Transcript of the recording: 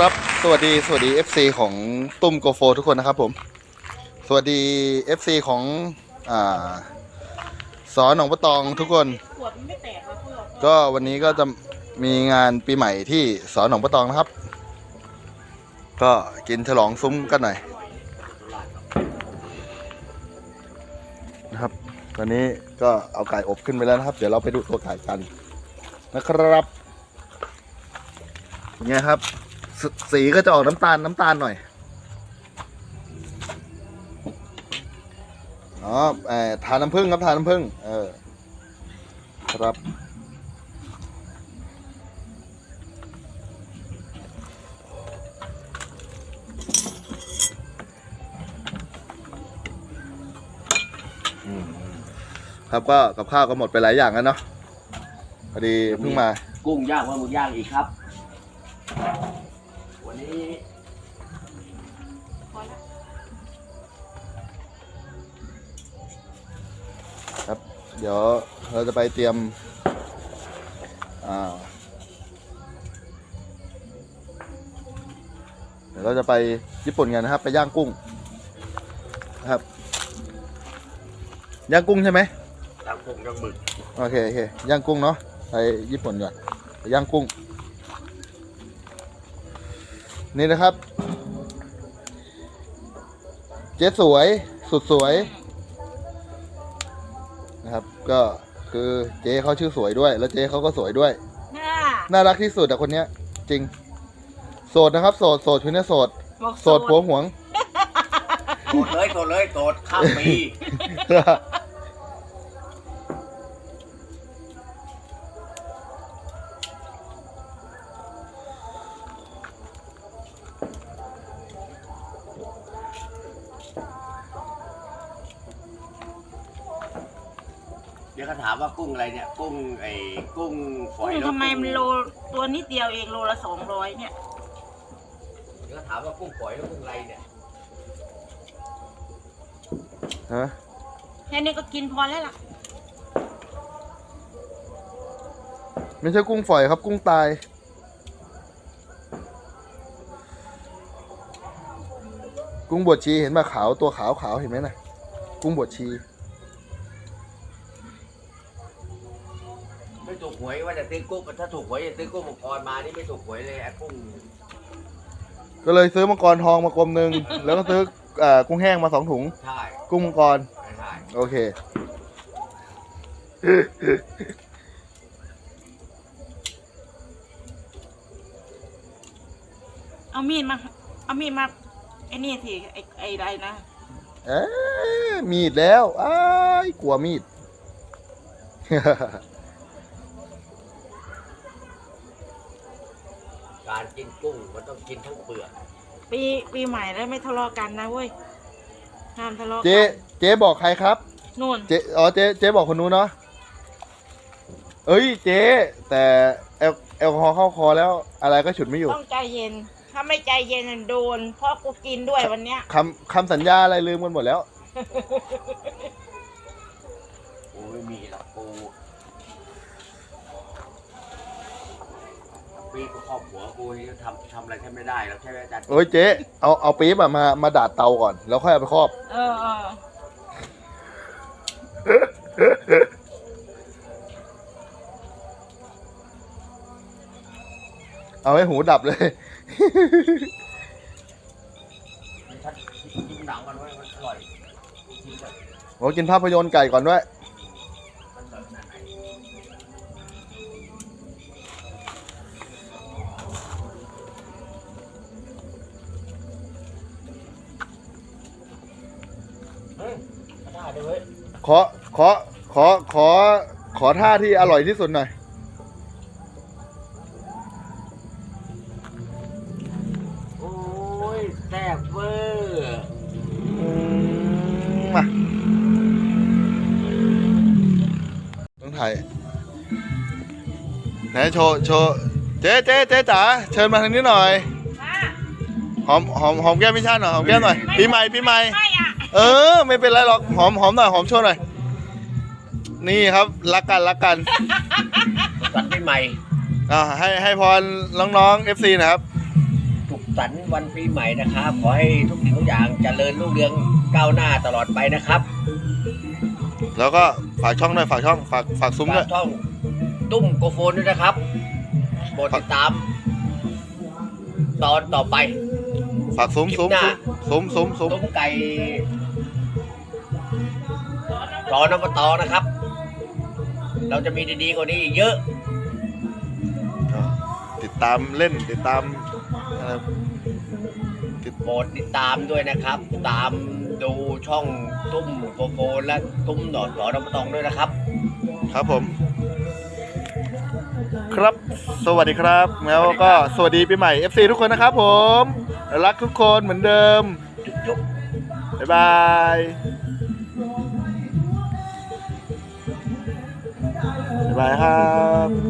ครับ สวัสดี สวัสดี FC ของตุ้มโกโฟทุกคนนะครับผม สวัสดี FC ของอ่าสอนหนองปะตองทุกคน ขวดมันไม่แตกหรอกเพื่อนก็วันนี้ก็จะมีงานปีใหม่ที่สอนหนองปะตองนะครับ ก็กินฉลองซุ้มกันหน่อยนะครับ ตอนนี้ก็เอาไก่อบขึ้นไปแล้วนะครับ เดี๋ยวเราไปดูตัวไก่กันนะครับเป็นไงครับ สีก็จะออกน้ำตาลน้ำตาลหน่อยอ๋อเอ่อทานน้ำผึ้งครับทานน้ำผึ้งเออครับครับก็กับข้าวก็หมดไปหลายอย่างแล้วเนาะพอดีเพิ่งมา กุ้งย่างว่ามึงย่างอีกครับ เดี๋ยวเราจะไปเตรียมอ่าเดี๋ยวเราจะไปญี่ปุ่นกันนะครับ ไปย่างกุ้งนะครับ ย่างกุ้งใช่ไหมย่างกุ้งย่างหมึกโอเคโอเคย่างกุ้งเนาะไปญี่ปุ่นก่อนไปย่างกุ้ง นี่นะครับ เจ๊สวยสุดสวย นะครับ ก็คือเจ๊เขาชื่อสวยด้วย แล้วเจ๊เขาก็สวยด้วยน่าน่ารักที่สุดอะคนเนี้ย จริง โสดนะครับ โสดโสดคนนี้โสด บอกโสดผัวหวง โสดเลยโสดเลยโสดข้ามปี ดี๋ยวเขาถามว่ากุ้งอะไรเนี่ย กุ้งไอ้กุ้งฝอยกุ้งแล้วทำไมมันโลกุ้งตัวนิดเดียวเองโลละสองร้อยเนี่ยเดี๋ยวเขาถามว่ากุ้งฝอยแล้วกุ้งอะไรเนี่ยฮะแค่นี้ก็กินพอแล้วล่ะไม่ใช่กุ้งฝอยครับ กุ้งตาย กุ้งบวชชีเห็นไหมขาวตัวขาวขาวเห็นไหมนะกุ้งบวชชี หวยว่าจะซื้อกุ้งถ้าถูกหวยจะซื้อกุ้งมังกรมานี่ไม่ถูกหวยเลยไอ้กุ้งก็เลยซื้อมังกรทองมากลมหนึ่ง แล้วก็ซื้อเอ่อกุ้งแห้งมาสองถุง ใช่กุ้งมังกร ใช่โอเค เอามีดมา เอามีดมาไอ้นี่สิไอ้ไอ้ไรนะเอ๊ะมีดแล้วอ้ายกลัวมีด การกินกุ้งมันต้องกินทั้งเปลือกปีปีใหม่แล้วไม่ทะเลาะกันนะเว้ยห้ามทะเลาะเจ๊กันเจ๊บอกใครครับ นู่นเจ๊อ๋อเจ๊เจ๊บอกคนนู้นเนาะเอ้ยเจ๊แต่แอลแอลกอฮอล์เข้าคอแล้วอะไรก็ฉุดไม่อยู่ต้องใจเย็น ถ้าไม่ใจเย็นน่ะโดนเพราะกูกินด้วยวันเนี้ย คำคำสัญญาอะไรลืมกันหมดแล้ว ปีกูครอบหัวกูนี่ทำทำอะไรแทบไม่ได้แล้วใช่ไหมอาจารย์โอ้ยเจ๊เอาเอาปี๊บอะมามาดาดเตาก่อนแล้วค่อยเอาไปครอบ เออเออเอาให้หูดับเลยถ้ากินหนังมันไว้มันอร่อยกินแบบโอ้กินภาพยนตร์ไก่ก่อนด้วย ขอขอขอขอขอท่าที่อร่อยที่สุดหน่อย โอ้ยแซ่บเวอร์มา ต้องถ่ายไหนโชว์โชว์เจ๊เจ๊เจ๊จ๋าเชิญมาทางนี้หน่อยมาหอมหอมหอมแก้มพี่ชาติหน่อยหอมแก้มหน่อยปีใหม่ปีใหม่ ไม่อะ เออ ไม่เป็นไรหรอกหอมหอมหน่อยหอมโชว์หน่อย นี่ครับรักกันรักกันวันปีใหม่อ่าให้ให้พรน้องๆ FC นะครับสันต์วันปีใหม่นะครับ ขอให้ทุกสิ่งทุกอย่างเจริญรุ่งเรืองก้าวหน้าตลอดไปนะครับแล้วก็ฝากช่องด้วยฝากช่องฝากฝากซุ้มด้วยฝากช่องตุ้มโกโฟนด้วยนะครับโปรดติดตาม ตอนต่อไป ฝากซุ้มซุ้มคลิปหน้าซุ้มซุ้มซุ้มตุ้มไก่ รอนำมาตอนะครับ เราจะมีดีๆกว่านี้อีกเยอะก็ติดตามเล่นติดตามอะไรติดโปรดติดตามด้วยนะครับ ตามดูช่องตุ้มโกโฟนและตุ้มหนอนหนอนำมาตองด้วยนะครับ ครับผม ครับ สวัสดีครับ แล้วก็สวัสดีปีใหม่ FC ทุกคนนะครับผม รักทุกคนเหมือนเดิม จุ๊บบ๊ายบายบ๊าย บายครับ